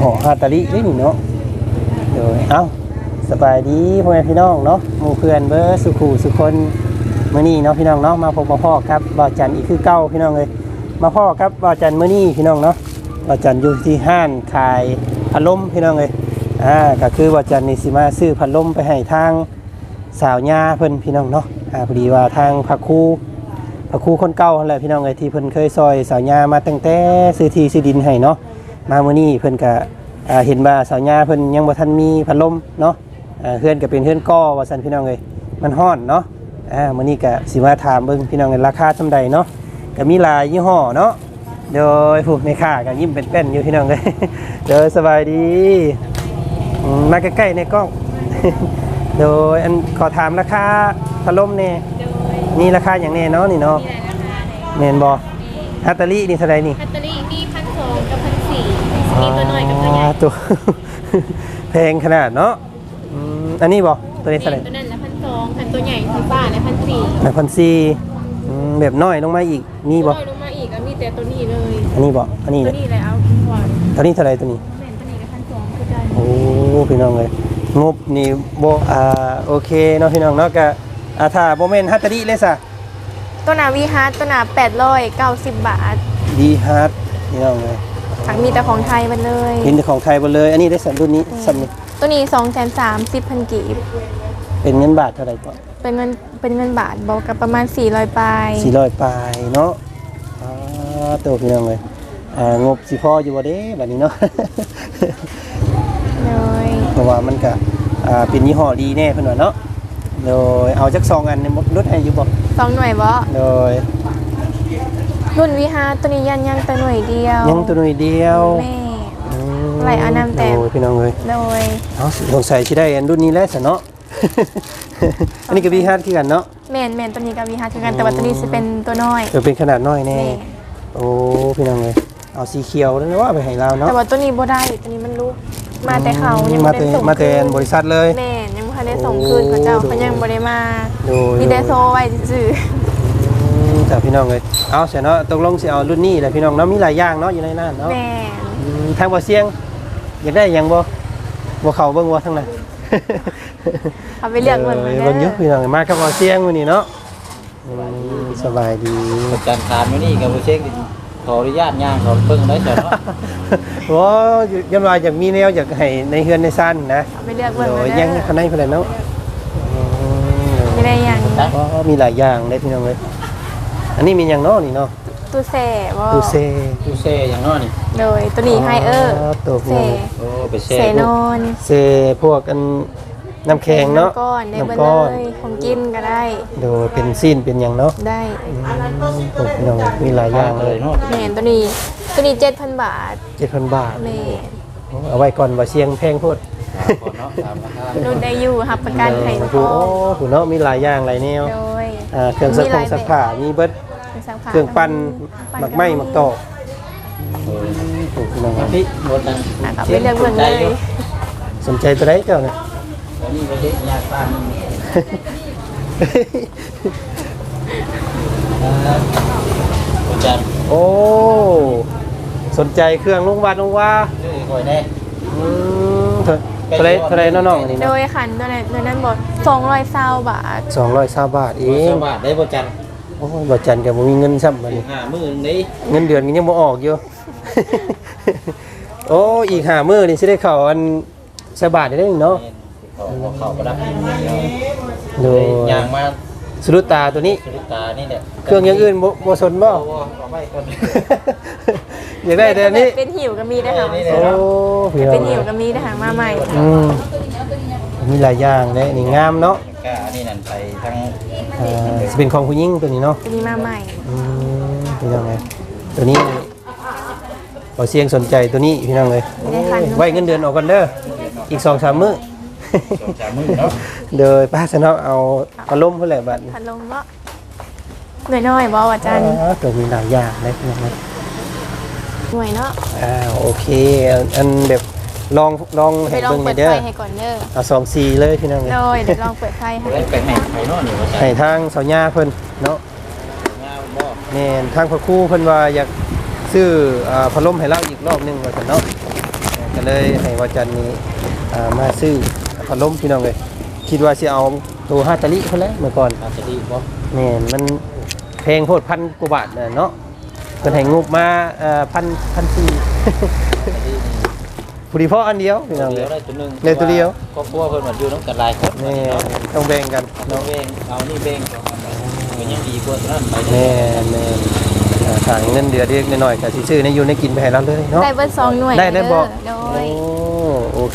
ห่อฮาตาลินี่นี่เนาะเดี๋ยวเอ้าสบายดีพ่อแม่พี่น้องเนาะหมู่เพื่อนเบอร์สุขูสุคนมื้อนี้เนาะพี่น้องเนาะมาพบมาพ่อครับบ่าวจันทร์อีกคือเก่าพี่น้องเลยมาพ่อครับบ่าวจันทร์มื้อนี้พี่น้องเนาะบ่าวจันทร์อยู่ที่ห้านขายพัดลมพี่น้องเลยอ่าก็คือบ่าวจันทร์นี่สิมาซื้อพัดลมไปให้ทางสาวญาเพิ่นพี่น้องเนาะอ่าพอดีว่าทางพระครู พระครูคนเก่าแหละพี่น้องเอ้ยที่เพิ่นเคยซอยสาวญามาตั้งแต่ซื้อที่ซื้อดินให้เนาะมามื้อนี้เพิ่นก็เห็นว่าสาวญาเพิ่นยังบ่ทันมีพัดลมเนาะเฮือนก็เป็นเฮือนก่อว่าซั่นพี่น้องเอ้ยมันฮ้อนเนาะอ่ามื้อนี้ก็สิมาถามเบิ่งพี่น้องเอ้ยราคาเท่าใดเนาะก็มีหลายยี่ห้อเนาะโดยผู้แม่ค้าก็ยิ้มเป็นแป้นอยู่พี่น้องเอ้ยเด้อสบายดีมมาใกล้ๆในกล้องโดยอันขอถามราคาพัดลมแน่ โดยนี่ราคาอย่างแน่เนาะนี่เนาะมีหลายราคาเลยแมนบอฮัตเตอรี่นี่เท่าไหรนี่แบตเตอรี่มีพันสองกับพันสี่มีตัวน้อยกับตัวใหญ่อ่าตัว แพงขนาดเนาะอืมอันนี้บอตัวนี้เท่าไหรตัวนั้นละพันสองพันตัวใหญ่สีฟ้าและพันสี่หนึ่งพันสี่แบบน้อยลงมาอีกนี่บอน้อยลงมาอีกก็มีแต่ตัวนี้เลยอันนี้บออันนี้ตัวนี้เลยเอาก่อนตัวนี้เท่าไหรตัวนี้แม่นตัวนี้กับพันสองคือกันโอ้พี่น้องเลยงบนี่โบอ่าโอเคเนาะพี่น้องเนาะกะ อาถ้าโบเมนฮัตเตอรี่เลยสะตัวหนาวีฮาร์ดตัวหนาแปดร้อยเก้าสิบบาทดีฮาร์ดพี่น้องเลยทั้งมีแต่ของไทยมันเลย เห็นแต่ของไทยหมดเลย อันนี้ได้สันรุ่นนี้สันนี้ตัวนี้สองแสนสามสิบพันกีบ เป็นเงินบาทเท่าไหร่ก็เป็นเงินเป็นเงินบาทบอกกับประมาณสี่ร้อยปลายสี่ร้อยปลายเนาะอ่าตัวพี่น้องเลยอ่างบสิพ่ออยู่บ่เด้แบบนี้เนาะ เลย เพราะว่ามันก็อ่าเป็นยี่ห้อดีแน่เพิ่นว่าเนาะ โดยเอาจักสองอันในมดลดให้อยู่บ่สองหน่วยบ่โดยรุ่นวีฮาร์ดตัวนี้ยันยังแต่หน่วยเดียวยังตัวหน่อยเดียวแม่อืมไหลเอาน้ำแต้มโอ้ยพี่น้องเอ้ยโดยเอาสงสัยสิได้อันรุ่นนี้แหล้วซะเนาะ อันนี้ก็วีฮาร์ดคือกันเนาะ แม่นแม่นตัวนี้กับวีฮาร์ดคือกันแต่ว่าตัวนี้จะเป็นตัวน้อยจะเป็นขนาดน้อยแน่แม่โอ้พี่น้องเอ้ยเอาสีเขียวแล้วนะว่าไปให้เราเนาะแต่ว่าตัวนี้บ่ได้ตัวนี้มันลุกมาแต่เขายังมาบ่แต่ได้ส่งมาแต่คืนบริษัทเลย แม่นยังบ่ทัน ได้ส่งคืนเขาเจ้าโอ้เขายังบ่ได้มาโดยมีแต่โซไว้ซื่ออืมจ้ะพี่น้องเลยเอาเสียเนาะตกลงสิเอารุ่นนี้แหละพี่น้องเนาะมีหลายอย่างเนาะอยู่ในนั้นๆเนาะแม่นอืมทางบ่เสียงอยากได้หยังบ่บ่เข้าเบิ่งบ่ทางนั้นเอาไปเลือกเงินมาเออเด้เบิ่งอยู่พี่น้องมากับบ่เสียงมื้อนี้เนาะอืมสบายดีอาจารย์ถามอยู่นี่กับผู้เช็ค ขออนุญาตย่างเขาเพิ่งได้เสร็จเนาะโอ้ยันว่าอยากมีแนวอยากให้ในเฮือนในซ่านนะเอาไปเลือกเงินโดมายเด้ยังอข้างในเพิ่นแหละเนาะอืมไม่ได้หยังอ๋อมีหลายอย่างเลยพี่น้องเอ้ยอันนี้มีหยังเนาะนี่เนาะตู้แช่บ่ตู้เซผู้เซ่อย่างน้อยนี่โดยตัวนี้ไฮเออร์ตัวพี่แช่น้องโอ้ไปเซ่แช่นอนเซพวกอัน น้ำแข็งเนาะำก้อนได้เบิดน้ำก้อนเลยของกินก็ได้โดยเป็นซีนเป็นอย่างเนาะได้อืมพวกพี่น้องมีหลายอย่างเลยเนาะแม่นตัวนี้ตัวนี้7,000 บาทเจ็ดพันบาทแม่นเอาไว้ก่อนว่าเสียงแพงโพูดถามก่อนเนาะถามราคารุ่นได้อยู่รับประกันให้โอ้พร้อโหมเนาะมีหลายอย่างหลายแนวโดยอ่าเครื่องซักผงซักผ้ามีเบิดมีซักผ้าเครื่องปั้นหมักไหม้หมักตอกเออโอ้พี่น้องมาพี่หมดนั้นอะเอาไปเลือกเบิ่งเลย สนใจตัวไหนเจ้าเนี่ย อันนี้ประเทศยากป้านอาจารย์โอ้ สนใจเครื่องลุงวัดลุงว่าช่วยคอยแน่อืมเท่าเท่าไรเท่าไรน้องๆอันนี้โดเนาะยขันตัวนั้นตัวนั้นบอกสองร้อยเศร้าบาทสองร้อยสามบาทเอโอ้งบายได้บ่จันโอ้ยบ่จันกับมีเงินซ้ำบัดนี้ห้าหมื่นนี่เงินเดือนก็ยังบ่ออกอยู่ โอ้ อีกหามือนี่สิได้เข้าอันสบาทได้เด้อเนาะ เขาเขาเขาประดับดินเดียวโดยยางมาสรุตาตัวนี้ สุริตานี่แหละเครื่องอย่างอื่นบ่บ่สนบ่ เอา เอาไว้ก่อน อยากได้แต่อันนี้ เป็นหิวก็มีได้ค่ะนี่แหละโอ้พี่น้องเป็นหิวก็มีได้ค่ะมาใหม่อืมมีหลายอย่างเลยนี่งามเนาะก็อันนี้นั่นไปทั้งอ่าสิเป็นของผู้หญิงตัวนี้เนาะตัวนี้มาใหม่อืมพี่น้องเอ้ยตัวนี้ขอเสียงสนใจตัวนี้พี่น้องเลยไม่ได้คันไว้เงินเดือนออกกันเด้อ อีก2 3มื้อ สองสามหมื่นเนาะเดยป้าสนอเอาอารมณ์เพื่อแหละบัดนี้พัดลมบ่หน่วยน้อยบ่อาจารย์อ๋อตัวมีหลายอย่างเลยนะครับหน่วยเนาะอ้าวโอเคอันอันแบบลองลองไปให้ลองเบิ่งหน่เปิอดยเด้อไฟให้ก่อนเด้อเอาสองสีเลยพี่น้องเลยโดยเดี๋ยวลองเปิดไฟให้ไว้ไปไหนไปโน่นนี่ว่าจะให้ทางสาวญาเพิ่นเนาะงาบ่ แม่นทางพระครูเพิ่นว่าอยากซื้ออ่าพัดลมให้เราอีกรอบหนึงว่าซั่นเนาะเออก็เลยให้ว่าจันนี้อ่ามาซื้อ พัดลมพี่น้องเลยคิดว่าสิเอาตัวฮาตาลิเพิ่นแหละเมื่อก่อนอาจจะดีบ่แม่นมันแพงโพดพันกว่าบาทน่ะเนาะเพิ่นให้งบมาเอ่อพันพันสี่อาจจะดีนี่ผู้ดีพออันเดียวพี่น้องเดีเลยวยได้ตัวหนึงได้ตัวเดียว ครอบครัวเพิ่นมาอยู่น้ำกันหลายคนแม่ต้องแบ่งกันเอาเนาะ เบ่งเอานี่เบ่งก็ยังดีกว่าตัวนั้นไปแม่แม่อ่าทางเงินเดือนเล็กน้อยๆก็สิซื้อในอยู่ในกินไปให้เราเลยเนาะ ได้เบิดสองหน่วยได้ได้บอก โดโอ้ยโอ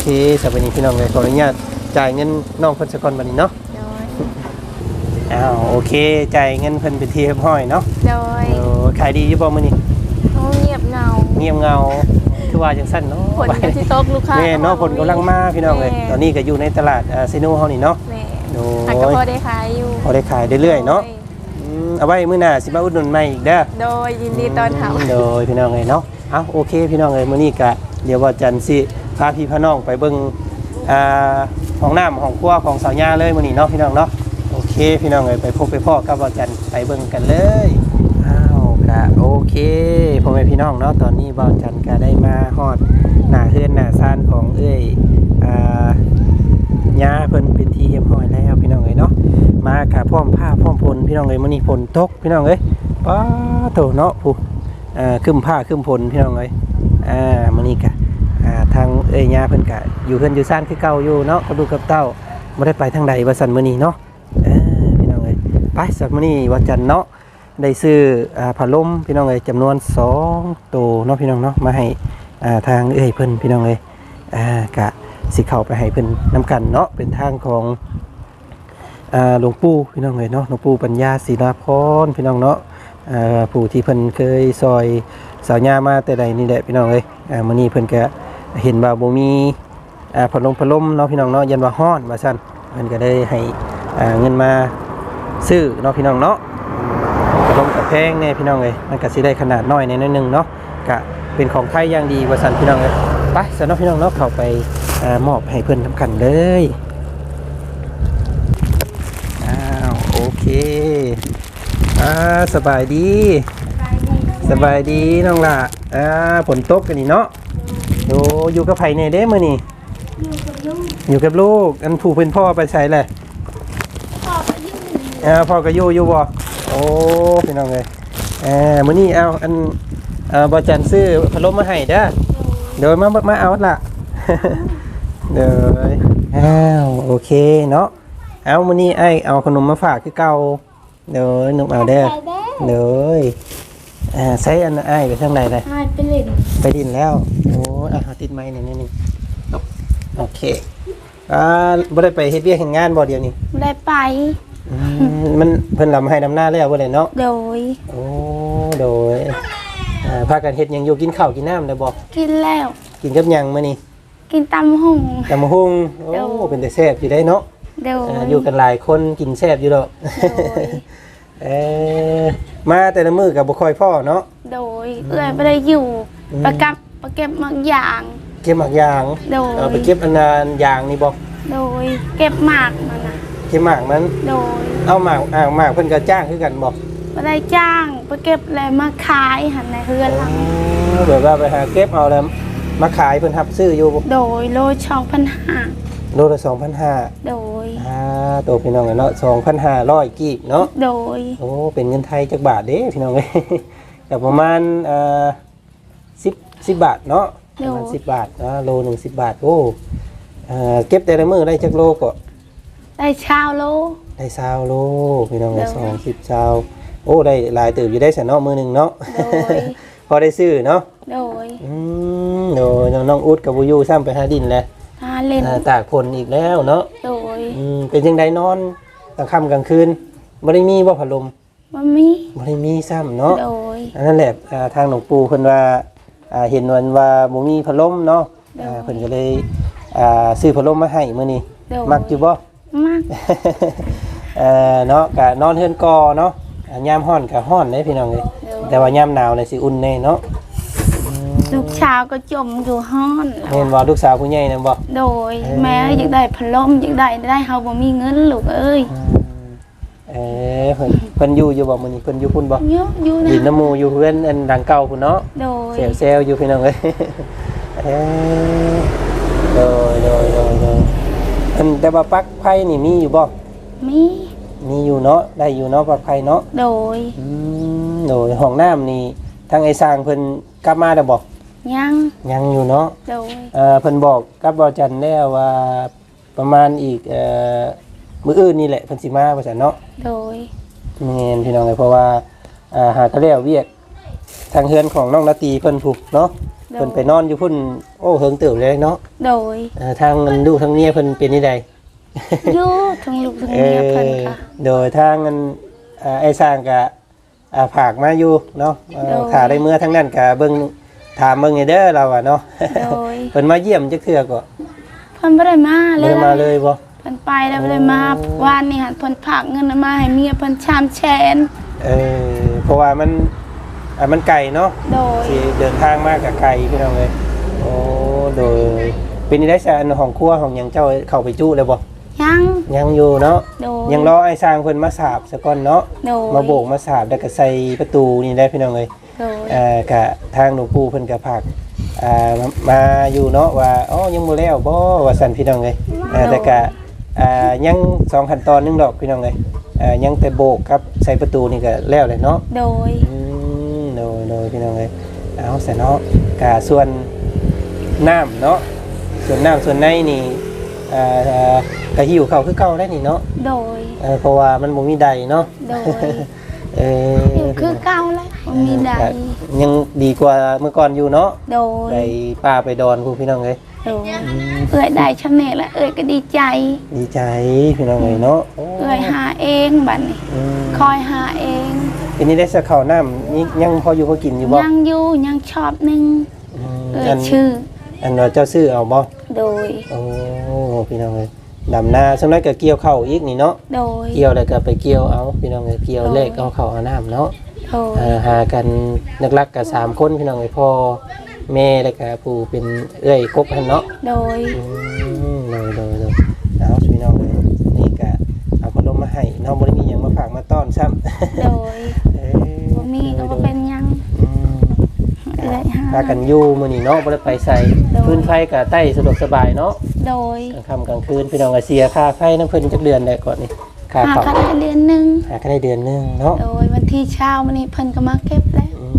เคสวัสดีพี่น้องเลยขออนุญาตจ่ายเงินน้องเพิ่นสักก่อนบัดนี้เนาะโดย อ้าวโอเคจ่ายเงินเพิ่นไปเทียบห้อยเนาะโดยโอ้ขายดีอยู่บ่มื้อนี้โอ้เงียบเหงาเงียบเงาคือว่าจังซั่นเนาะผลกระสิตกลูกค้าแม่เนาะผลกำลังมาพี่น้องเลยแม่ตอนนี้ก็อยู่ในตลาดอ่าซิโนเฮานี่เนาะแม่โอ้หักกระยพอได้ขายอยู่พอได้ขายเรื่อยๆเนาะอืมเอาไว้มื้อหน้าสิมาอุดหนุนใหม่อีกเด้อ โดยยินดีตอนเผาโดยพี่น้องเลยเนาะ เอาโอเคพี่น้องเลยมื้อนี้ก็เดี๋ยวว่าจันทร์สิพาพี่พาน้องไปเบิ่งอ่าห้องน้ำห้องครัวของสาวยาเลยมื้อนี้เนาะพี่น้องเนาะโอเคพี่น้องเลยไปพบไปพ่อกับว่าจันไปเบิ่งกันเลยอ้าวก็โอเคพ่อแม่พี่น้องเนาะตอนนี้บ่าวจันก็ได้มาฮอดหน้าเฮือนหน้าซานของเอ้ยอ่าย่าเพิ่นเป็นที่เรียบร้อยแล้วพี่น้องเลยเนาะมากับพร้อมผ้าพร้อมฝนพี่น้องเลยมื้อนี้ฝนตกพี่น้องเอ้ยป้าโตเนาะผู้อ่าขึ้นผ้าขึ้นพลพี่น้องเอ้ยอ่ามื้อนี้กะอ่า ทางเอ้ยย่าเพิ่นกะอยู่เพิ่นอยู่ซ่านคือเก่าอยู่เนาะกับลูกกับเต้าบ่ได้ไปทางใดว่าซั่นมื้อนี้เนาะเออพี่น้องเอ้ยไปสักมื้อนี้วันจันทร์เนาะได้ซื้ออ่าผ้าลมพี่น้องเอ้ยจำนวน2ตัวเนาะพี่น้องเนาะมาให้อ่าทางเอ้ยเพิ่นพี่น้องเอ้ยอ่ากะสิเข้าไปให้เพิ่นนํกันเนาะเป็นทางของอ่าหลวงปู่พี่น้องเอ้ยเนาะหลวงปู่ปัญญาศิลาพรพี่น้องเนาะอ่าผู้ที่เพิ่นเคยซอยสาวญามาแต่ใดนี่แหละพี่น้องเอ้ยอ่ามื้อนี้เพิ่นก็ เห็นว่าบ่มีอ่าพัดลมพัดลมเนาะพี่น้องเนาะยันว่าฮ้อนว่าซั่นเพิ่นก็ได้ให้อ่าเงินมาซื้อเนาะพี่น้องเนาะพัดลมกับแพงแน่พี่น้องเอ้ยมันก็สิได้ขนาดน้อยในนิดนึงเนาะก็เป็นของไทยอย่างดีว่าซั่นพี่น้องเอ้ยไปซะเนาะพี่น้องเนาะเข้าไปอ่ามอบให้เพิ่นทำกันเลยอ้าวโอเคอ่าสบายดีสบายดีน้องล่ะอ่าฝนตกกันนี่เนาะ โอ้อยู่กับไผในเด้มื้อนี่อยู่กับลูกอันผู้เป็นพ่อไปใส่แหละอ่าพ่อก็อยู่อยู่บ่โอ้พี่น้องเอ้ยอ่ามื้อนี้เอาอันเอ่อบ่จันซื้อพัดลมมาให้เด้อเดี๋ยวมามาเอาล่ะเดี๋ยวอ้าวโอเคเนาะเอามื้อนี้ไอ้เอาขนมมาฝากคือเก่าเดี๋ยวนุ่มเอาเด้อเดี๋ยวอ่าใช้อันอ้ายไปทางไหนเลยหายไปเล่นไปดินแล้วโอ้ อะเอาติดไม้หน่อยนิดนึงโอเคอ่าบ่ได้ไปเฮ็ดเวียกเฮ็ดงานบ่เดียวนี้ไม่ได้ไป อืมมันเพิ่นลำให้ดำหน้าแล้วบ่ได้เนาะโดย โอ้โดยอ่าพากันเฮ็ดหยังอยู่กินข้าวกินน้ำได้บ่กินแล้ว กินกับหยังมื้อนี้กินตำหง ตำบักหุ่งโอ้โดย เป็นแต่แซ่บอยู่ได้เนาะโดยอ่าอยู่กันหลายคนกินแซ่บอยู่ดอก โดย เออมาแต่ละมื้อก็บ่ค่อยพ่อเนาะ โดย เอื้อยไม่ได้อยู่ อืม ประกับ ประเก็บบางอย่าง เก็บหมากยางโดย เอาไปเก็บอันนานยางนี่บ่โดย เก็บหมากมันนะเก็บหมากมัน โดยเอาหมากอ่างหมากเพิ่นก็จ้างคือกันบ่ไม่ได้จ้างไปเก็บอะไรมาขายหันในเฮือนหลังเดี๋ยวว่าไปหาเก็บเอาแล้วมาขายเพิ่นรับซื้ออยู่โดยโลช่องพันห้าโลละ2,500โดย อ่าตัวพี่น้องเนาะ2,500กีบเนาะ โดย โอ้ เป็นเงินไทยจักบาทเด้พี่น้องเอ้ยก็ประมาณเอ่อ10 10บาทเนาะประมาณ10บาทอ่าโลหนึง10บาทโอ้เอ่อเก็บแต่ละมื้อได้จักโลก็ได้เชาวโลได้20โลพี่น้องเอ้ยเด้อ20 20โอ้ได้หลายตื่นอยู่ได้ซะเนาะมื้อหนึงเนาะโดยพอได้ซื้อเนาะโดยอืมโดยน้องอุดกับบูยูซ้ำไปหาดินแหล้วหาเล่นตากฝนอีกแล้วเนาะโดยอืมเป็นยังไงนอนกลางค่ำกลางคืนบ่ได้มีบ่พัดลมมันมีบ่ได้มีซ้ำเนาะโดยอันนั้นแหละอ่าทางหลวงปู่เพิ่นว่า อ่าเห็นวันว่าบ่มีพัดลมเนาะอ่าเพิ่นก็เลยอ่าซื้อพัดลมมาให้มื้อนี้โดย มักอยู่บ่ มาก เอ่อเนาะก็นอนเฮือนกอเนาะอ่ายามร้อนก็ร้อนเด้พี่น้องเอ้ยโดยแต่ว่ายามหนาวนี่สิอุ่นแน่เนาะลูกชาวก็จมอยู่ห้อนแล้วแม่นว่าลูกสาวผู้ใหญ่นั่นบ่โดย แม่อยากได้พัดลมอยากได้ได้เฮาบ่มีเงินลูกเอ้ย อืม เอเออเพิ่นเพิ่นอยู่อยู่บ่มื้อนี้เพิ่นอยู่พุ่นบ่เยอะอยู่นะดินน้ำหมูอยู่เพื่อนอันดังเก่าพุ่นเนาะโดยเซลเซลอยู่พี่น้องเอ้ยเอ้ยโดยโดยโดยโดยอันแต่ว่าปลั๊กไฟนี่มีอยู่บ่มีมีอยู่เนาะได้อยู่เนาะปลั๊กไฟเนาะโดยอืมโดยห้องน้ำนี่ทางไอ้สร้างเพิ่นกลับมาแล้วบ่ยังยังอยู่เนาะโดยเอ่อเพิ่นบอกกับบ่จันแล้วว่าประมาณอีกเอ่อ มื้ออื่นนี่แหละเพิ่นสิมาว่าซั่นเนาะโดย แม่นพี่น้องเอ้ยเพราะว่าอ่าหากะแล้วเวียกทางเฮือนของน้องนาตีเพิ่นผูกเนาะโดเพิ่นยไปนอนอยู่พุ่นโอ้เฮิงเติบเลยเนาะโดยเอ่อทางเงินดูทางเมียเพิ่นเป็นนี่ใด อยู่ทั้งลูกทั้งเอเมียอเพิ่นค่ะโดยทางเงินอ่าไอ้สร้างก็อ่าฝากมาอยู่เนาะเอ่อโดยถ้าได้เมื่อทั้งนั้นก็เบิ่งถามเบิ่งให้เด้อเราอะเนาะโดยเพิ่นมาเยี่ยมจักเทื่อก็เพิ่นบ่ได้มาเลบ่ยได้มาเลยบ่ เพิ่นไปแล้วบ่ได้มาวานนี่หันเพิ่นฝากเงินมาให้เมียเพิ่นชามแชนเออเพราะว่ามันอ่ามันไกลเนาะโดยที่เดินทางมากับไกลพี่น้องเลยโอ้โดยเป็นนี่ได้แซนของครัวของหยังเจ้าเข้าไปจู้แล้วบ่ยังยังอยู่เนาะโดยยังรอไอ้สร้างเพิ่นมาสาบซะก่อนเนาะโดยมาโบกมาสาบแล้วก็ใส่ประตูนี่ได้พี่น้องเลย โดยเอ่อกะทางหลวงปู่เพิ่นก็พากอ่ามามาอยู่เนาะว่าอ๋อยังบ่แล้วบ่ว่าซั่นพี่น้องเลยอ่าแต่ก็ อ่ายังสองขั้นตอนหนึงดอกพี่น้องเลยอ่ายังแต่โบกกับใส่ประตูนี่ก็แล้วเลยเนาะโดยอืมโดยโดยพี่น้องเลยเอาใส่เนาะกาส่วนน้ำเนาะส่วนน้ำส่วนในนี่อ่าอ่ากะหิวเขาวคือเก่าได้นี่เนาะโดย เออเพราะว่ามันบ่มีใดเนาะโดยเอออยู่คือเก่าแล้วบ่มีใดก็ยังดีกว่าเมื่อก่อนอยู่เนาะโดไปยป่าไปดอนพวกพี่น้องเลย โดยเอ้ยได้ชำเนแล้วเอ้ยก็ดีใจ ดีใจพี่น้องเลยเนาะโอ้เอ้ยหาเองบัดนี้อืมคอยหาเองทีนี้ได้สักข้าวน้ำนี่ยังพออยู่พอกินอยู่บ่ยังอยู่ยังชอบหนึงอืมเอ้อัยนชื่อ อันว่าเจ้าซื้อเอาบ่โดย โอ้พี่น้องเลยดำนาสำหรับก็เกี่ยวเข้าวอีกนี่เนาะโดย เกี่ยวแล้วก็ไปเกี่ยวเอาพี่น้องเลยเกี่ยวโอ้เลขเอาเข้าวเอาน้ำเนาะ โดย เอ่อหากันนักลักกับสามคนพี่น้องเลยพ่อ แม่แล้วก็ผู้เป็นเอ้อยกบหันเนาะโดย อืมเลยเลยเลยเอาพี่น้องเลยนี่ก็เอาพัดลมมาให้น้องบริมีอย่างมาฝากมาต้อนซ้ำโดยเอ้ยบ่มีก็บ่เป็นหยังอืมเอ้ยหาพากันอยู่มื้อนี้เนาะบ่ได้ไปใส่โดยพื้นไฟก็ใต้สะดวกสบายเนาะ โดยกลางค่ำกลางคืนพี่น้องก็เสียค่าไฟน้ำเพิ่นจักเดือนได้ก่อนนี่ค่าหาเขาคันได้เดือนหนึงหากันได้เดือนหนึงเนาะโดยวันที่เช้ามื้อนี้เพิ่นก็มาเก็บแล้ว อืม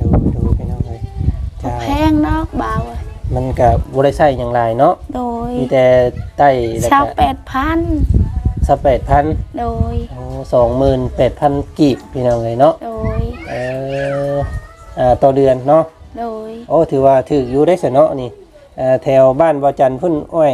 ดูดูพี่น้องเลยจ้า แพงดอกบ่าวเอ้ยมันก็บ่ได้ใช้หยังหลายเนาะโดยมีแต่ใต้แล้วเช้าก็8,000สัก8,000โดย โอ้28,000กีบพี่น้องเลยเนาะโดย เอออ่าต่อเดือนเนาะ โดย โอ้ถือว่าถืออยู่ได้ซะเนาะนี่เอ่อแถวบ้านบ่อจันทร์พุ่นอ้อย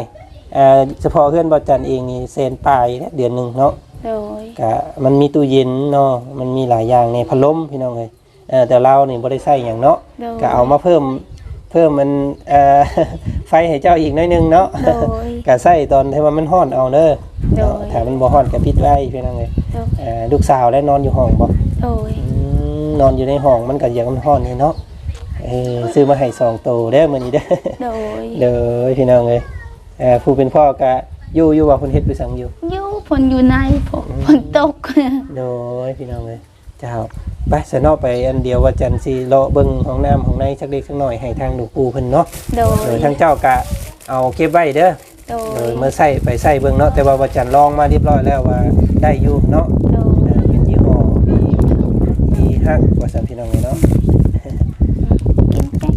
เอ่อเฉพาะเพื่อนบ่อจันทร์เองนี่เซนปลายเนี่ยเดือนหนึงเนาะโดยก็มันมีตู้เย็นเนาะมันมีหลายอย่างในพัดลมพี่น้องเลย เออแต่เรานี่บ่ได้ใช้หยังเนาะโดย ก็เอามาเพิ่มเพิ่มมันเอ่อ ไฟให้เจ้าอีกหน้อยหนึงเนาะ โดย ก็ใส่ตอนที่ว่ามันร้อนเอาเด้อโดยเนาะถ้ามันบ่ร้อนก็ปิดไว้พี่น้องเลยโดยเอ่อลูกสาวได้นอนอยู่ห้องบ่โดยอืมนอนอยู่ในห้องมันก็อย่างมันร้อนนี่เนาะเออซื้อมาให้สองโตวเด้อมื้อนี้เด้อ โดยเด้อพี่น้องเอ้ยเอ่อผู้เป็นพ่อก็อยู่อยู่ว่าเพิ่นเฮ็ดไปสังอยู่ อยู่ฝนอยู่ในฝนฝนตก โดยพี่น้องเลย เจ้าไปสนอไปอันเดียวว่าจันทร์สิเลาะเบิ่งห้องน้ำห้องในสักเล็กสักหน่อยให้ทางหลวงปู่เพิ่นเนาะโดโดยทางเจ้ากะเอาเก็บไว้เด้อโดโดยยเมื่อใส่ไปใส่เบิ่งเนาะแต่ว่าว่าจันทร์ลองมาเรียบร้อยแล้วว่าได้อยู่เนาะ โดยเออเป็นยี่ห้อมีมีฮักว่าซั่นพี่น้องเลยเนาะกินแก๊ก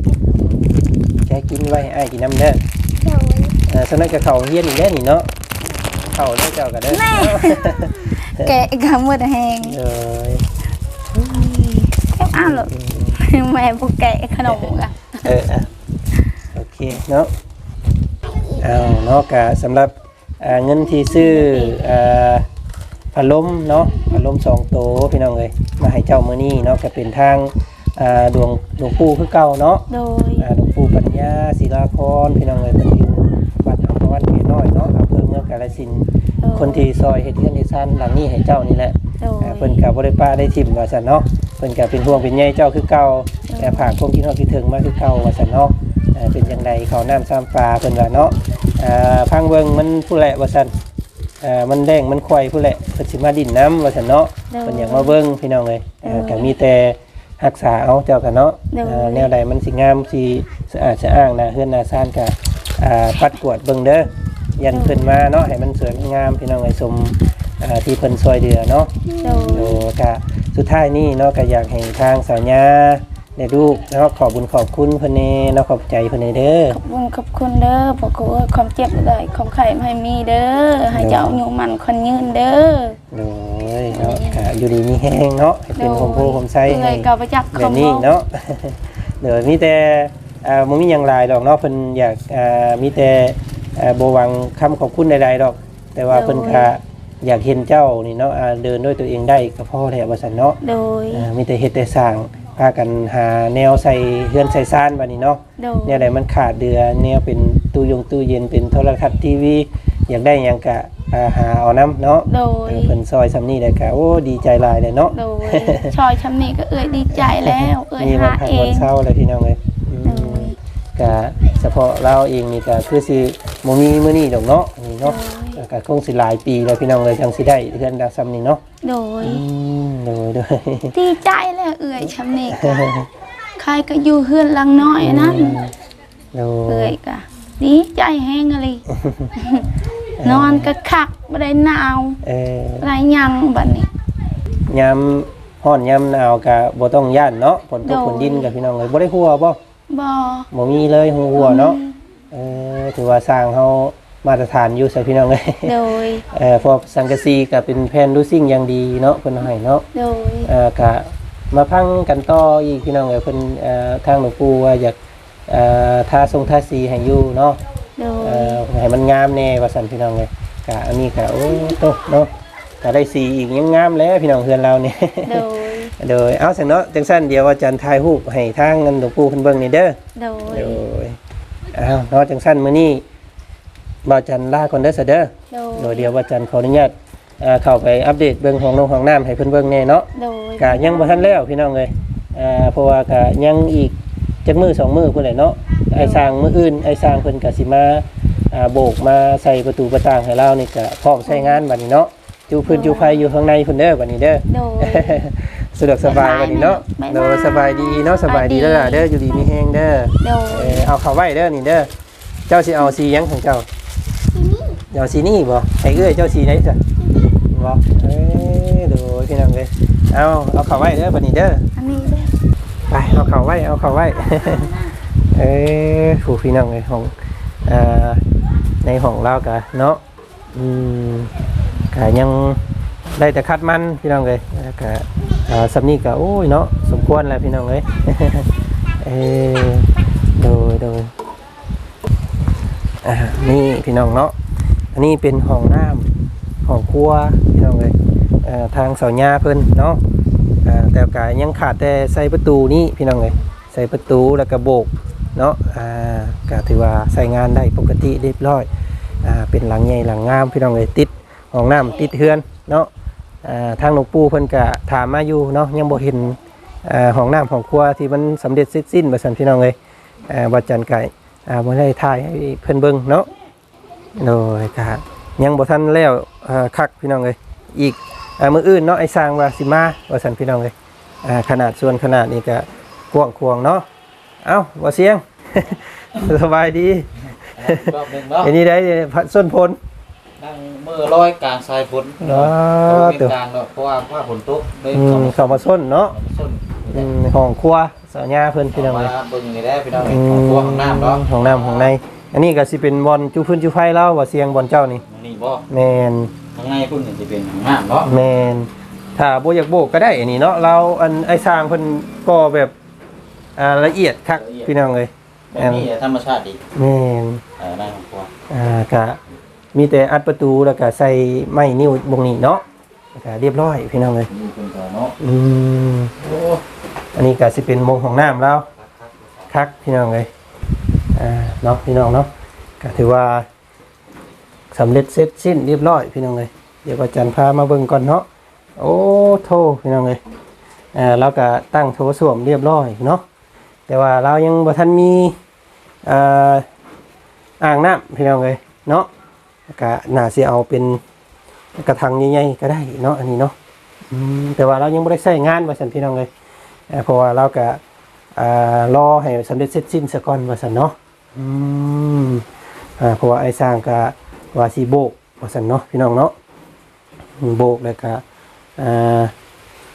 แกกินไว้ให้อ้ายกินน้ำเด้อโดย เออสนักกับเขาเฮียนอีกเด้อนี่เนาะเขาเด้อเจ้าก็เด้อแกะกับมือแหง เอ้ยแก้วอ้าวหรอแม่พวกแกะขนมกะเอออะโอเคเนาะเอาเนาะกะสำหรับอ่าเงินที่ซื้ออ่าพัดลมเนาะพัดลมสองโตวพี่น้องเลยมาให้เจ้ามื้อนี้เนาะก็เป็นทางอ่าดวงหลวงปู่คือเก่าเนาะ โดย อ่าหลวงปู่ปัญญาศิลาพรพี่น้องเลยเป็นอยู่วัดอัมพวันเพียน้อยเนาะอำเภอเมืองกาฬสินธุ์คนที่ซอยเฮ็ดเฮือนเฮ็ดซ่านหลังนี้ให้เจ้านี่แหละโดย อ่าเพิ่นก็บ่ได้ป้าได้ทิมว่าซั่นเนาะ เพิ่นก็เป็นห่วงเป็นใยเจ้าคือเก่าแต่ผากความคิดฮอดคิดถึงมาคือเก่าว่าซั่นเนาะอ่าเป็นจังไดเขาวน้ำซ้ำปลาเพิ่นว่าเนาะอ่าพังเบิ่งมันผู้แหละว่าซั่นอ่ามันแดงมันควายผู้นแหละเพิ่นสิมาดินน้ำว่าซั่นเนาะโดยเพิ่นอยากมาเบิ่งพี่น้องเอ้ยอ่าโดยก็มีแต่รักษาเอาเจ้ากันเนาะโดยอ่าแนวใดมันสิงามสิสะอาดสะอ้างนะเฮือนนาซ่านก็อ่าปัดกวาดเบิ่งเด้อยันเพิ่นมาเนาะให้มันสวยงามพี่น้องเอ้ยสม อ่าที่เพิ่นซอยเดือเนาะโดโอ้ยก็สุดท้ายนี่เนาะก็อยากให้ทางสาวญาในลูกเนาะขอบุญขอบคุณเพิ่นแน่เนาะขอบใจเพิ่นแน่เด้อ ขอบคุณขอบคุณเด้อบอกว่าความเจ็บได้ความไข่ไม่ให้มีเด้อให้เจ้าอยู่มันคนยืนเด้อโดยเนาะก็อยู่ดีมีแห้งเนาะให้เป็นผมโพผมใช้เลให้ยก็ไปจักแบบนี้เนาะ เดี๋ยวมีแต่อ่าบ่มีหยังหลายดอกเนาะเพิ่นอยากอ่ามีแต่อ่าบ่หวังคำขอบคุณใดๆดอก แต่ว่าเพิ่นก็ อยากเห็นเจ้านี่เนาะอ่าเดินด้วยตัวเองได้ก็พอแล้วว่าซั่นเนาะโดย อ่ามีแต่เฮ็ดแต่สร้างพากันหาแนวใส่เฮือนใส่ซ่านบัดนี้เนาะ โดยแนวใดมันขาดเดือแนวเป็นตู้ยงตู้เย็นเป็นโทรทัศน์ทีวี อยากได้หยังก็อ่าหาเอานํเนาะโดย เออเพิ่นซอยซำนี้ได้ก็โอ้ดีใจหลายเลยเนาะโดย ชอยชำนี้ก็เอ่ยดีใจแล้ว เอ่ยมีวัหานพักเอวันง เช้าเลยพี่น้องเลยอืมโดย ก็เฉพาะเราเองนี่ก็คือสิบ่มีมื้อนี้ดอกเนาะนี่เนาะโดยก็คงสิหลายปีแล้วพี่น้องเลยจังสิได้เฮือนดาวซ้ำนี่เนาะโดยอืมโดยโดยดีใจแล้วเอ่ยชำนี้ก็ใครก็อยู่เฮือนหลังน้อยนั่นโดเอ่ยยก็ดีใจแห้งอะไรนอนก็คักบ่ได้หนาวเออบ่ได้หยังบัดนี้ ยามร้อนยามหนาวก็บ่ต้องย่านเนาะฝนตกโดย ฝนดินกับพี่น้องเลยบ่ได้หัวบ่ บ่บ่มีเลยหัวหัวเนาะเออถือว่าสร้างเฮามาตรฐานอยู่ใส่พี่น้องเลยโดยเอ่อพวกสังกะสีก็เป็นแผ่นดูซิ่งอย่างดีเนาะเพิ่นให้เนาะโดยเอ่อก็มาพังกันต่ออีกพี่น้องเอ้ยเพิ่นเอ่อทางหลวงปู่ว่าอยากเอ่อทาทรงทาสีให้อยู่เนาะโดเอ่ยอให้มันงามแน่ว่าซั่นพี่น้องเอ้ยก็อันนี้ก็โอ้โตเนาะก็ได้สีอีกยังงามแล้วพี่น้องเฮือนเราเนี่ยโดย โดยเอาซั่นเนาะจังซั่นเดี๋ยวอาจารย์ถ่ายรูปให้ทางเงินหลวงปู่เพิ่นเบิ่งนี่เด้อโดย โดยอ้าวเนาะจังซั่นมื้อนี้บ่าวจันลาก่อนเด้อซะเด้อโดโดยยเดี๋ยวบ่าวจันขออนุญาตเอ่อเข้าไปอัปเดตเบิ่งห้องนงห้องน้ำให้เพิ่นเบิ่งแน่เนาะ โดยกะยังบ่ทันแล้วพี่น้องเลยอ่าเพราะว่ากะยังอีกจักมือสองมือพุ่นแหละเนาะ ไอ้สร้างมืออื่น ไอ้สร้างเพิ่นกะสิมาอ่าโบกมาใส่ประตูประต่างให้เรานี่กะพร้อมใช้งานบัดนี้เนาะจูพื้นจูไฟอยู่ข้างในพุ่นเด้อบัดนี้เด้อ โดย สะดวกสบายบัดนี้เนาะบ๊ายบาย โดยสบายดีเนาะสบายดีแล้วล่ะเด้ออยู่ดีมีแฮงเด้อโดเอยอเอาเข้าไว้เด้อนี่เด้อเจ้าสิเอาสีหยังของเจ้าเจ้าสีนี่บ่ไอ้เอ้ยเจ้าสีไหนจ้ะบ่เอ้ยโดยพี่น้องเลยเอาเอาเข้าไว้เด้อบัดนี้เด้อ อันนี้เด้อไปเอาเขาไว้เอาเขาไว้ เอ้ผู้พี่น้องในห้องอ่าในห้องเรากะเนาะอืมกะยังได้แต่คัดมันพี่น้องเลยแล้วกะ อ่าสำนีกะโอ้ยเนาะสมควรแล้วพี่น้องเลยเออโดยโดยอ่านี่พี่น้องเนาะอันนี้เป็นห้องน้ำห้องครัวพี่น้องเลยอ่อทางเสาหญ้าเพิ่นเนาะอ่าแต่กายยังขาดแต่ใส่ประตูนี่พี่น้องเลยใส่ประตูแล้วก็โบกเนาะอ่าก็ถือว่าใส่งานได้ปกติเรียบร้อยอ่าเป็นหลังใหญ่หลังงามพี่น้องเลยติดห้องน้ำติดเฮือนเนาะ ทางหลวงปู่เพิ่นก็ถามมาอยู่เนาะยังบ่เห็นอ่าห้องน้ำของครัวที่มันสำเร็จเสร็จสิ้นบ่ซั่นพี่น้องเลยอ่าวัดจันทร์ไก่อ่าบ่ได้ถ่ายให้เพิ่นเบิ่งเนาะโดยก็ยังบ่ทันแล้วอ่าคักพี่น้องเลยอีกอ่ามืออื่นเนาะไอ้สร้างว่าสิมาว่าสันพี่น้องเลยอ่าขนาดส่วนขนาดนี้ก็กว้างควางเนาะเอ้าว่าเสียงสบายดีรอบหนึงเนาะอันนี้ได้พัดส้นพล นั่งมือลอยกลางสายฝนเนาะเอาเป็ตัวนกลางเนาะเพราะว่าว่าฝนตกเลยอืมเข้ามาเข้ามาส้นเนาะส้นอืมห้องครัวสาวญาเพิ่นพี่น้องมาเลยเบิ่งนี่ได้พี่น้องอืของครัวของน้ำเนาะห้องน้ำห้องใน อันนี้ก็สิเป็นบอลจูพื้นจูไฟเล่าว่าเสียงบอลเจ้านี่นี่บ่แมนข้างในพุ่นนี่สิเป็นของน้ำเนาะแมนถ้าบ่อยากโบกก็ได้อันนี้เนาะเราอันไอ้สร้างเพิ่นก็แบบอ่าละเอียดคักพี่น้องเลยแบบนี้ธรรมชาติดีแมนเออได้ของครัวอ่ากะ มีแต่อัดประตูแล้วก็ใส่ไม้นิ้วบงนี้เนาะแล้วก็เรียบร้อยพี่น้องเลยนี่เป็นตัวเนาะอืมโอ้อันนี้ก็สิเป็นมงของน้ำแล้วคักพี่น้องเลยอ่าเนาะพี่น้องเนาะก็ถือว่าสำเร็จเสร็จสิ้นเรียบร้อยพี่น้องเลยเดี๋ยวอาจารย์พามาเบิ่งก่อนเนาะโอ้โทพี่น้องเลยอ่าแล้วก็ตั้งโถส้วมเรียบร้อยเนาะแต่ว่าเรายังบ่ทันมีอ่าอ่างน้ำพี่น้องเลยเนาะ ก็น่าสิเอาเป็นกระถางใหญ่ๆก็ได้เนาะอันนี้เนาะอืมแต่ว่าเรายังไม่ได้ใช้งานว่าสันพี่น้องเลยเอ่อเพราะว่าเราก็อ่ารอให้สำเร็จเสร็จสิ้นซะก่อนว่าสันเนาะอืมอ่าเพราะว่าไอ้สร้างก็ว่าสีโบกว่าสันเนาะพี่น้องเนาะอืมโบกแล้วก็อ่า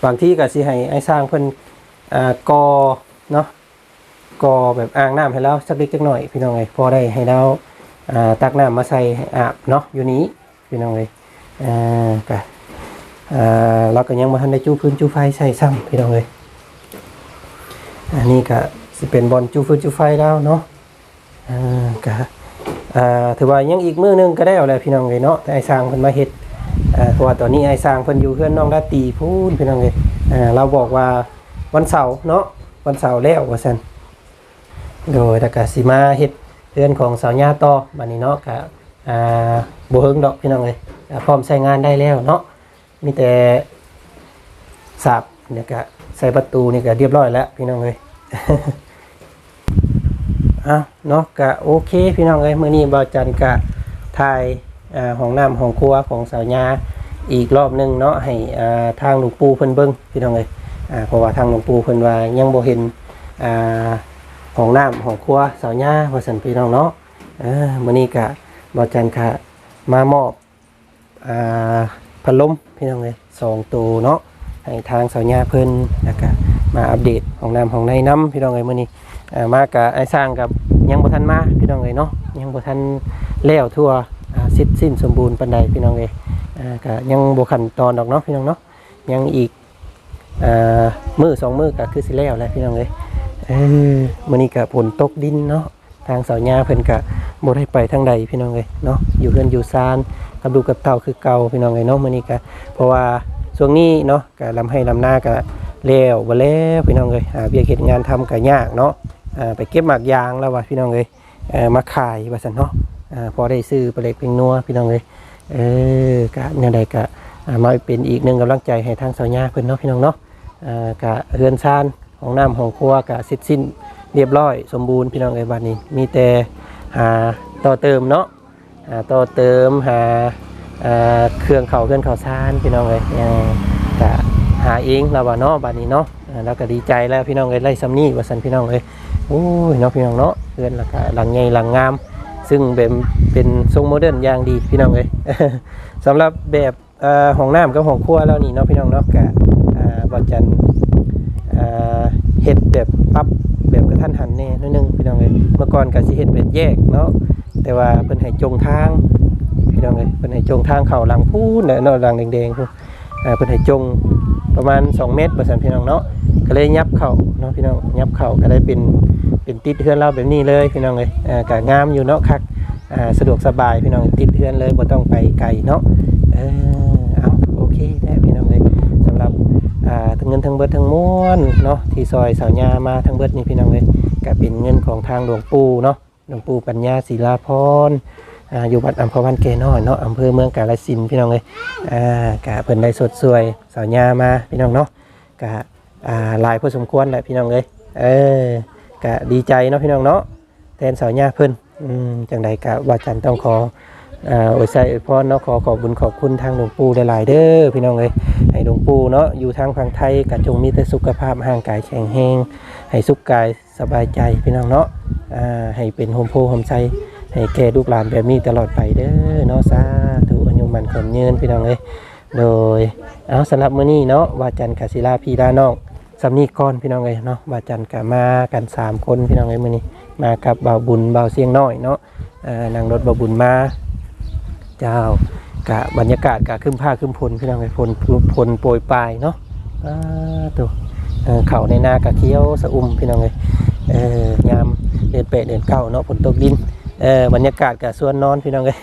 บางที่ก็สิให้ไอ้สร้างเพิ่นอ่ากอเนาะกอแบบอ่างน้ำให้เราสักเล็กจักหน่อยพี่น้องเลยพอได้ให้เราอ่า ตักน้ำมาใส่อาบเนาะอยู่นี้พี่น้องเลยอ่าก็เราก็ยังมาทันได้จูพื้นจูไฟใส่ซ้ำพี่น้องเลยอันนี้ก็สิเป็นบอลจูพื้นจูไฟแล้วเนาะอ่าก็ถือว่ายังอีกมือหนึงก็ได้เอาแหละพี่น้องเลยเนาะแต่ไอ้สร้างเพิ่นมาเฮ็ดอ่าเพราะว่าตอนนี้ไอ้สร้างเพิ่นอยู่เพื่อนน้องราตีพูนพี่น้องเลยเราบอกว่าวันเสาร์เนาะวันเสาร์แล้วว่าซั่นโดยแล้วก็สิมาเฮ็ด เรือนของสาวญาต่อบัดนี้เนาะก็อ่าบ่เฮิงดอกพี่น้องเลยพร้อมใช้งานได้แล้วเนาะมีแต่สับเนี่ยก็ใส่ประตูนี่ก็เรียบร้อยแล้วพี่น้องเลยอะเนาะก็โอเคพี่น้องเลยมื้อนี้บ่าวจันกะถ่ายอ่าห้องน้ำห้องครัวของสาวญาอีกรอบหนึงเนาะให้อ่าทางหลวงปู่เพิ่นเบิ่งพี่น้องเลยอ่าเพราะว่าทางหลวงปู่เพิ่นว่ายังบ่เห็นอ่า ห้องน้ำห้องครัวเสาวญาว่าซั่นพี่น้องเนาะเออมื้อนี้ก็บ่าจันกะมามอบอ่าพัดลมพี่น้องเลยสองตัวเนาะให้ทางเสาวญาเพิ่นแล้วก็มาอัปเดตของน้ำของในน้ำพี่น้องเลยมื้อนี้อ่ามากะไอ้สร้างกับยังบ่ทันมาพี่น้องเลยเนาะยังบ่ทันแล้วทั่วอ่าสิทธิ์สิ้นสมบูรณ์ปานใดพี่น้องเลยอ่าก็ยังบ่ขั้นตอนดอกเนาะพี่น้องเนาะยังอีกอ่ามือสองมือก็คือสิแล้วแหละพี่น้องเลย เออมื้อนี้ก็ฝนตกดินเนาะทางสาวญาเพิ่นก็บ่ได้ไปทางใดพี่น้องเลยเนาะอยู่เรือนอยู่ซานกับดูกับเต่าคือเก่าพี่น้องไงเนาะมื้อนี้ก็เพราะว่าช่วงนี้เนาะก็ลำให้ลำหน้าก็แล้วบ่แล้วพี่น้องเอ้ยหาเวียกเฮ็ดงานทำก็ยากเนาะอ่าไปเก็บหมากยางแล้วว่ะพี่น้องเอ้ยเอ่อมาขายว่าซั่นเนาะอ่าพอได้ซื้อปลาเล็กเป็นนัวพี่น้องเอ้ยเออก็แนวใดก็อ่ามาเป็นอีกหนึ่งกำลังใจให้ทางสาวญาเพิ่นเนาะพี่น้องเนาะอ่าก็เรือนชาน ของน้ำของครัวก็เสร็จสิ้นเรียบร้อย สมบูรณ์พี่น้องเอ้ยบัดนี้ มีแต่หาต่อเติมเนาะหาต่อเติมหาเครื่องเข่าเครื่องเข่าซานพี่น้องเลยยังกะหาเองเราว่าเนาะบัดนี้เนาะเออแล้วก็ดีใจแล้วพี่น้องเลยไล่ซัมนี่ว่าสันพี่น้องเลยโอ้ยเนาะพี่น้องเนาะเพื่อนแล้วก็หลังใหญ่หลังงาม ซึ่งเป็นเป็นทรงโมเดิร์นอย่างดีพี่น้องเลยสำหรับแบบเอ่อห้องน้ำกับห้องครัวแล้วนี่เนาะพี่น้องเนาะกะบอจัน เอ่อเฮ็ดแบบปรับแบบกระทันหันแน่นิดนึงพี่น้องเลยเมื่อก่อนก็สิเฮ็ดแบบแยกเนาะแต่ว่าเพิ่นให้จงทางพี่น้องเอ้ยเพิ่นให้จงทางเข้าหลังพูนเนาะเนาะหลังแดงๆพูนอ่เพิ่นให้จงประมาณ 2 เมตรบ่ซั่นพี่น้องเนาะก็เลยยับเข้าเนาะพี่น้องยับเข้าก็ได้เป็นเป็นติดเฮือนเราแบบนี้เลยพี่น้องเอ้ยอ่าก็งามอยู่เนาะคักอ่าสะดวกสบายพี่น้องติดเฮือนเลยบ่ต้องไปไกลเนาะเออเอาโอเคได้ เงินทั้งเบิดทั้งมวลเนาะที่ซอยสาวยามาทั้งเบิดนี่พี่น้องเอ้ยก็เป็นเงินของทางหลวงปู่เนาะหลวงปู่ปัญญาศิลาพรอ่าอยู่วัดอัมพวันเกน้อยเนาะอำเภอเมืองกาฬสินพี่น้องเลยอ่ากะเพิ่นได้สดสวยสาวญามาพี่น้องเนาะกะอ่าลายพอสมควรแหละพี่น้องเลยเออกะดีใจเนาะพี่น้องเนาะแทนสาวญาเพิ่นอืมจังใดกะว่าจันต้องขอ อ่าอวยใส่อวยพรเนาะขอขอบบุญขอบคุณทางหลวงปู่หลายๆเด้อพี่น้องเลยให้หลวงปู่เนาะอยู่ทางฝั่งไทยกะจงมีแต่สุขภาพร่างกายแข็งแรงให้สุขกายสบายใจพี่น้องเนาะอ่าให้เป็นโฮมโพโฮมไซให้แก่ลูกหลานแบบนี้ตลอดไปเด้อเนาะสาธุอายุมันขนยืนพี่น้องเอ้ยโดยเอาสำหรับมื้อนี้เนาะวาจันทร์กศิลาพี่ดาน้องสำนีก่อนพี่น้องเอ้ยเนาะวาจันกะมากันสามคนพี่น้องเอ้ยมื้อนี้มากับบ่าวบุญบ่าวเสียงน้อยเนาะอ่านั่งรถบ่าวบุญมา เจ้ากะบรรยากาศกะขึ้นผ้าขึ้นพลพี่น้องเอ้พลพลโปรยปลายเนาะอ่าตัวเขาในนากะเคี้ยวสะอุ่มพี่น้องเอ้ยเออยามเดือนแปดเดือนเก้าเนาะฝนตกดินเออบรรยากาศกับสวนนอนพี่น้องเลย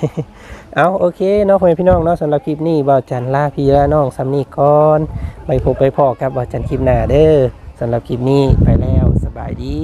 เอาโอเคเนาะพ่อพี่น้องเนาะสำหรับคลิปนี้บ่าวจันลาพี่ละน้องซัมนี่ก่อนไปพบไปพอกับบ่าวจันคลิปหน้าเด้อสำหรับคลิปนี้ไปแล้วสบายดี